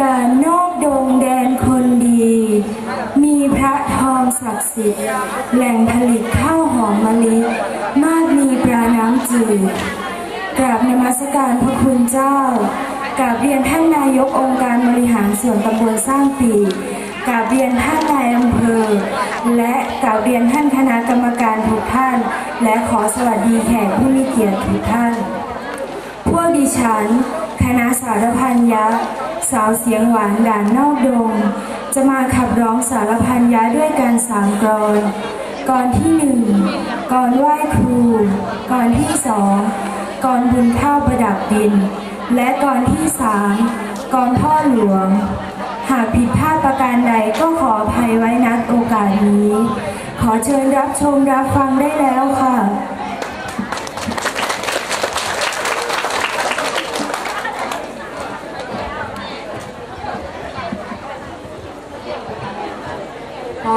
ด่านนอกดงแดนคนดี มีพระทองศักดิ์สิทธิ์ แหล่งผลิตข้าวหอมมะลิมากมีปลาน้ำจืดกราบนมัสการพระคุณเจ้ากราบเรียนท่านนายกองค์การบริหารส่วนตำบลสร้างปีกราบเรียนท่านนายอำเภอ และกราบเรียนท่านคณะกรรมการทุกท่าน และขอสวัสดีแขกผู้มีเกียรติทุกท่าน พวกดิฉัน คณะสารพันยักษ์สาวเสียงหวานด่านนอกดง จะมาขับร้องสารพันยะด้วยการสามกรอนก่อนที่หนึ่งก่อนไหว้ครูก่อนที่สองก่อนบุญข้าวประดับดิน และก่อนที่สามก่อนพ่อหลวง หากผิดพลาดประการใดก็ขออภัยไว้นัดโอกาสนี้ ขอเชิญรับชมรับฟังได้แล้วค่ะ พ่